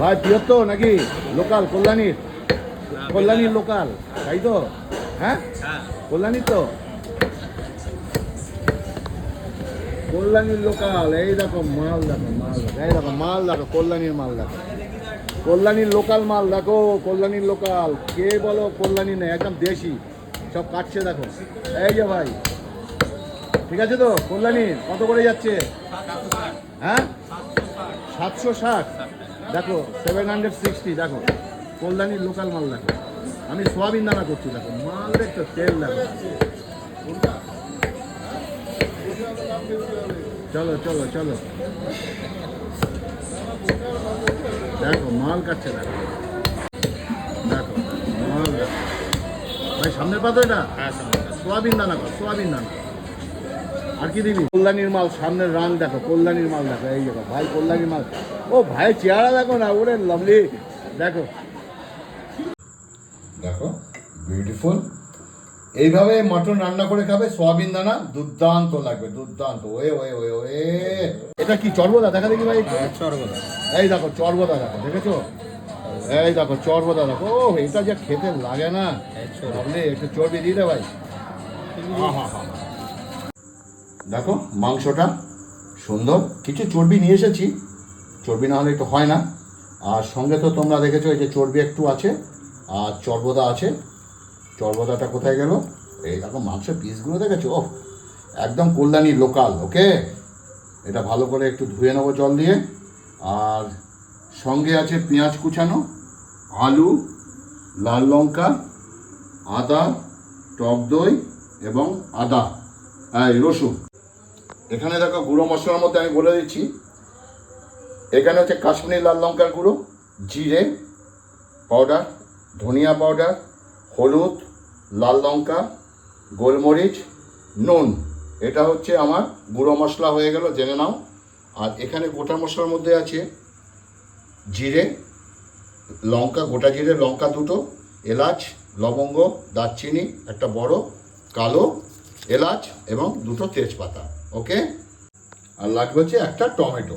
ভাই প্রিয় তো নাকি লোকাল কল্যাণীর? কল্যাণীর লোকাল তাই তো? হ্যাঁ? হ্যাঁ। কল্যাণীর তো? কল্যাণীর লোকাল এই দেখো মাল দেখো মাল দেখো এই দেখো মাল দেখো কল্যাণীর মাল দেখো। কল্যাণীর লোকাল মাল দেখো কল্যাণীর লোকাল। কে বলো কল্যাণী নেই? একদম দেশি। সব কাটছে দেখো। এই যে ভাই ঠিক আছে তো? কল্যাণী কত করে যাচ্ছে? হ্যাঁ? সাতশো ষাট। দেখো সেভেন হান্ড্রেড সিক্সটি দেখো। কল্যাণীর লোকাল মাল দেখো। আমি সোয়াবিন দানা করছি দেখো। মাল দেখছ তেল দেখো। চলো চলো চলো। দেখো মাল কাটছে দেখো। দেখো মাল দেখো। ভাই সামনের পাতো এটা? হ্যাঁ সোয়াবিন দানা কর সোয়াবিন দানা। আর কি দিবি? কল্যাণীর মাল সামনের রান দেখো কল্যাণীর মাল দেখো এই দেখো ভাই কল্যাণীর মাল। ও ভাই চেহারা দেখো না ওরে লাভলি দেখো। দেখো বিউটিফুল এইভাবে মটন রান্না করে খাবে সোয়াবিন দানা দুর্দান্ত লাগবে দুর্দান্ত। ওয়ে ওয়ে ওয়ে ওয়ে। এটা কি চর্বদা? দেখা দেখি ভাই একটু। সর্বদা এই দেখো চর্বদা দেখো দেখেছ? এই দেখো চর্বদা দেখো। ও এটা যে খেতে লাগে না। ভাবলে একটু চর্বি দিয়ে দে ভাই। আহা হা দেখো, মাংসটা সুন্দর। কিছু চর্বি নিয়ে এসেছি। চর্বি না হলে একটু হয় না। আর সঙ্গে তো তোমরা দেখেছ, এই যে চর্বি একটু আছে, আর চর্বদা আছে। চর্বদাটা কোথায় গেল? এই দেখো, মাংসের পিসগুলো দেখেছ? ও একদম কল্যাণী লোকাল ওকে এটা ভালো করে একটু ধুয়ে নেব জল দিয়ে। আর সঙ্গে আছে পেঁয়াজ কুচানো, আলু, লাল লঙ্কা, আদা, টক দই এবং আদা রসুন। এখানে দেখো গুঁড়ো মশলার মধ্যে আমি বলে দিচ্ছি। এখানে হচ্ছে কাশ্মীরি লাল লঙ্কার গুঁড়ো, জিরে পাউডার ধনিয়া পাউডার হলুদ, লাল লঙ্কা, গোলমরিচ, নুন। এটা হচ্ছে আমার গুঁড়ো মশলা হয়ে গেল, জেনে নাও। আর এখানে গোটা মশলার মধ্যে আছে জিরে, লঙ্কা, গোটা জিরে, লঙ্কা দুটো, এলাচ, লবঙ্গ, দারচিনি, একটা বড়, কালো, এলাচ এবং দুটো তেজপাতা। ওকে আর লাগবে হচ্ছে একটা টমেটো।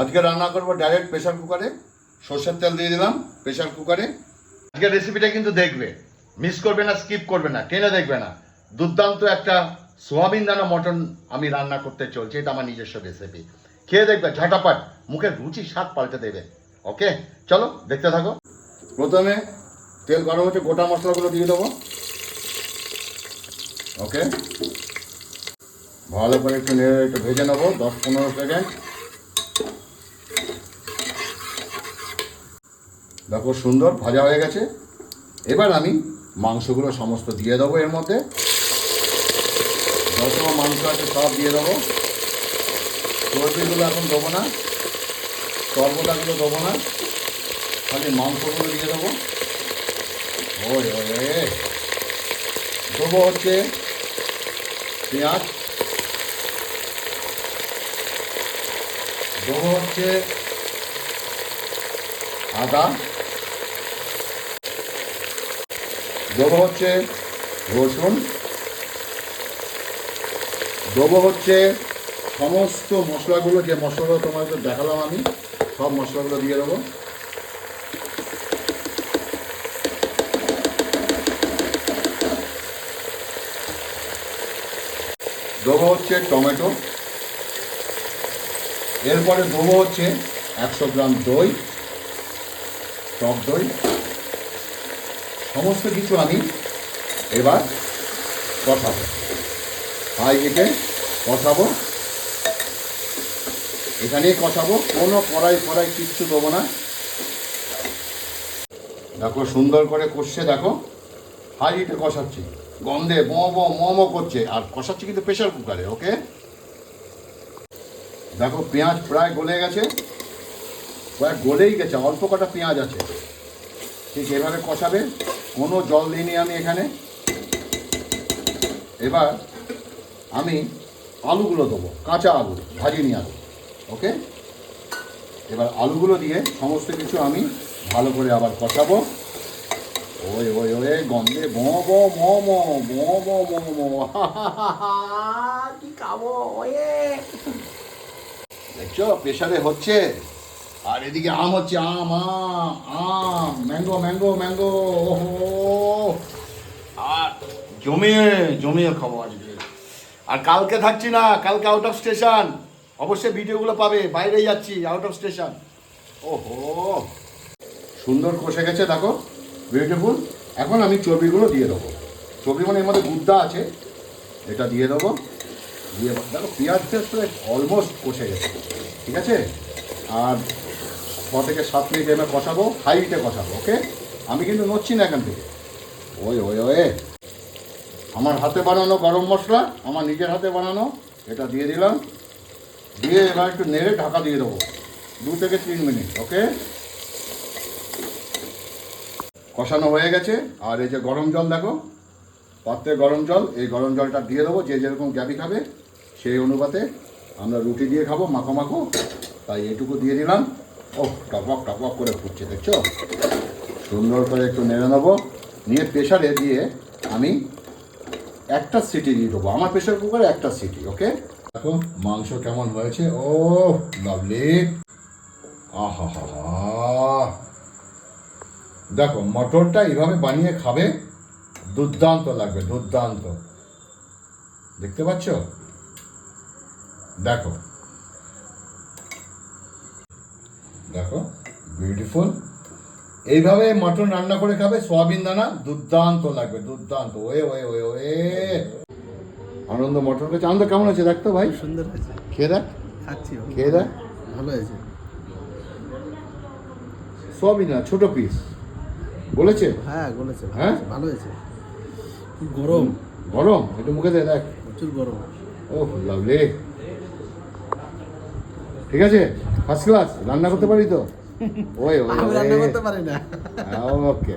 আজকে রান্না করব ডাইরেক্ট প্রেশার কুকারে সর্ষের তেল দিয়ে দিলাম প্রেশার কুকারে আজকে রেসিপিটা কিন্তু দেখবে। মিস করবে না স্কিপ করবে না, টেনে দেখবে না। দুর্দান্ত একটা সোয়াবিন দানা মটন আমি রান্না করতে চলছি, এটা আমার নিজস্ব রেসিপি খেয়ে দেখবে, ঝটাপট মুখের রুচি, স্বাদ পাল্টে দেবে। ওকে চলো, দেখতে থাকো। প্রথমে তেল গরম হচ্ছে, গোটা মশলাগুলো দিয়ে দেবো। ওকে ভালো করে একটু নেড়ে একটু ভেজে নেব, দশ পনেরো সেকেন্ড দেখো সুন্দর, ভাজা হয়ে গেছে। এবার আমি মাংসগুলো সমস্ত দিয়ে দেবো এর মধ্যে। যত মাংস আছে সব দিয়ে দেবো। চর্বিগুলো এখন দেবো না সর্বদাগুলো দেবো না, খালি মাংসগুলো দিয়ে দেবো। ওই। দেবো হচ্ছে পেঁয়াজ। দেবো হচ্ছে আদা। দেবো হচ্ছে রসুন। দেবো হচ্ছে সমস্ত মশলাগুলো, যে মশলাগুলো তোমাদের দেখালাম আমি, সব মশলাগুলো দিয়ে দেবো। দেবো হচ্ছে টমেটো। এরপরে দেবো হচ্ছে একশো গ্রাম দই, টক দই, সমস্ত কিছু আমি এবার কষাবো। হাই হিটে কষাবো। এখানেই কষাবো, কোনো কড়াই ফড়াই কিচ্ছু দেবো না। দেখো, সুন্দর করে কষছে, দেখো। হাই হিটে কষাচ্ছি। গন্ধে ম ম ম করছে। আর কষাচ্ছি কিন্তু প্রেশার কুকারে ওকে দেখো পেঁয়াজ প্রায় গলে গেছে প্রায় গলেই গেছে অল্প কটা পেঁয়াজ আছে ঠিক এভাবে কষাবে কোনো জল দিইনি আমি এখানে এবার আমি আলুগুলো দেবো কাঁচা আলু ভাজিনি আলু ওকে এবার আলুগুলো দিয়ে সমস্ত কিছু আমি ভালো করে আবার কষাবো ওই ওই ওই গন্ধে ম ম ম ম ম ম ম ম কি খাব ওয়ে দেখছ? প্রেশারে হচ্ছে। আর এদিকে আম হচ্ছে, আম আম আম। ম্যাঙ্গো ম্যাঙ্গো ম্যাঙ্গো, ওহো। আর জমিয়ে জমিয়ে খাব আজকে। আর কালকে থাকছি না, কালকে আউট অফ স্টেশন অবশ্যই ভিডিওগুলো পাবে বাইরে যাচ্ছি আউট অফ স্টেশন ওহো। সুন্দর কষে গেছে, দেখো। বিউটিফুল এখন আমি চর্বিগুলো দিয়ে দেবো। চর্বি মানে এর মধ্যে গুদ্দা আছে, এটা দিয়ে দেবো। দিয়ে দেখো, পেঁয়াজ ফেস প্রায় অলমোস্ট কষে গেছে, ঠিক আছে? আর ছ থেকে সাত মিনিট এমে কষাবো হাইটে কষাবো ওকে আমি কিন্তু নড়ছি না এখান থেকে। ওই ওই ওয়ে আমার হাতে বানানো গরম মশলা, আমার নিজের হাতে বানানো, এটা দিয়ে দিলাম। দিয়ে এবার একটু নেড়ে ঢাকা দিয়ে দেবো, দু থেকে তিন মিনিট ওকে কষানো হয়ে গেছে, আর এই যে গরম জল দেখো, পাত্রে গরম জল, এই গরম জলটা দিয়ে দেবো, যে যেরকম গ্যাবি খাবে সেই অনুপাতে আমরা রুটি দিয়ে খাব, মাখো মাখো। তাই এটুকু দিয়ে দিলাম। ও টপক টপক করে ফুটছে, দেখছ? সুন্দর করে একটু নেড়ে নেব। নিয়ে প্রেশারে দিয়ে আমি একটা সিটি দিয়ে দেবো। আমার প্রেশার কুকারে একটা সিটি, ওকে? দেখো, মাংস কেমন হয়েছে। ও লাভলি আহা হা দেখো, মটরটা এইভাবে বানিয়ে খাবে, দুর্দান্ত লাগবে, দুর্দান্ত। দেখতে পাচ্ছ? দেখো। দেখো বিউটিফুল এইভাবে মটন রান্না করে খাবে সোয়াবিন দানা দুর্দান্ত লাগবে দুর্দান্ত। ওয়ে ওয়ে ওয়ে ওয়ে। আনন্দ মটর কাছে আনন্দ কেমন আছে দেখতো ভাই। সুন্দর হয়েছে। খেয়ে দেখ। খাচ্ছি খেয়ে দেখ। ভালো হয়েছে। সোয়াবিন না ছোট পিস বলেছে হ্যাঁ বলেছে হ্যাঁ? ভালো হয়েছে। গরম। গরম? একটু মুখে দে দেখ। প্রচুর গরম। ও লাভলি ঠিক আছে? ফার্স্ট ক্লাস রান্না করতে পারি তো? ওই ওই রান্না করতে পারি না। ওকে।